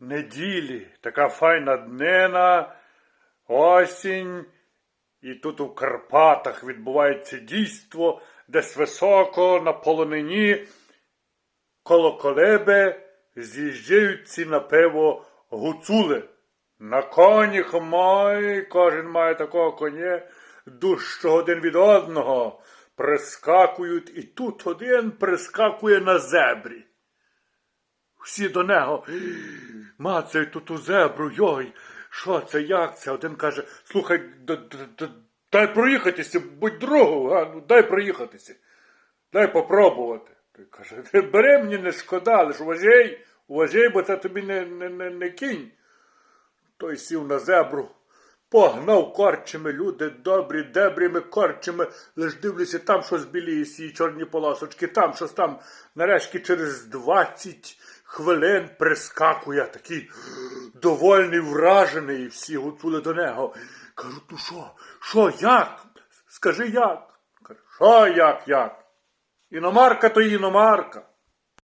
неділі, така файна днина, осінь, і тут у Карпатах відбувається дійство, десь високо на полонині коло колеби з'їжджаються на пиво гуцули. На коні хмай, кожен має такого коня, дужчого один від одного, прискакують, і тут один прискакує на зебрі. Всі до нього мацають тут у зебру, йой, що це, як це? Один каже, слухай, дай проїхатися, будь другу, а? ну дай проїхатися, дай попробувати. Той каже, «Ти бери мені не шкода, але ж уважай, уважай, бо це тобі не, не, не, не кінь. Той сів на зебру, погнав корчами, люди добрі, дебріми корчами, лиш дивлюся, там щось біліє сі чорні полосочки, там щось там. Нарешті через 20 хвилин прискакує такий довольний, вражений, і всі гуцули до нього. Кажуть, ну що, що, як? Скажи як? Каже, що як, як? Іномарка то іномарка.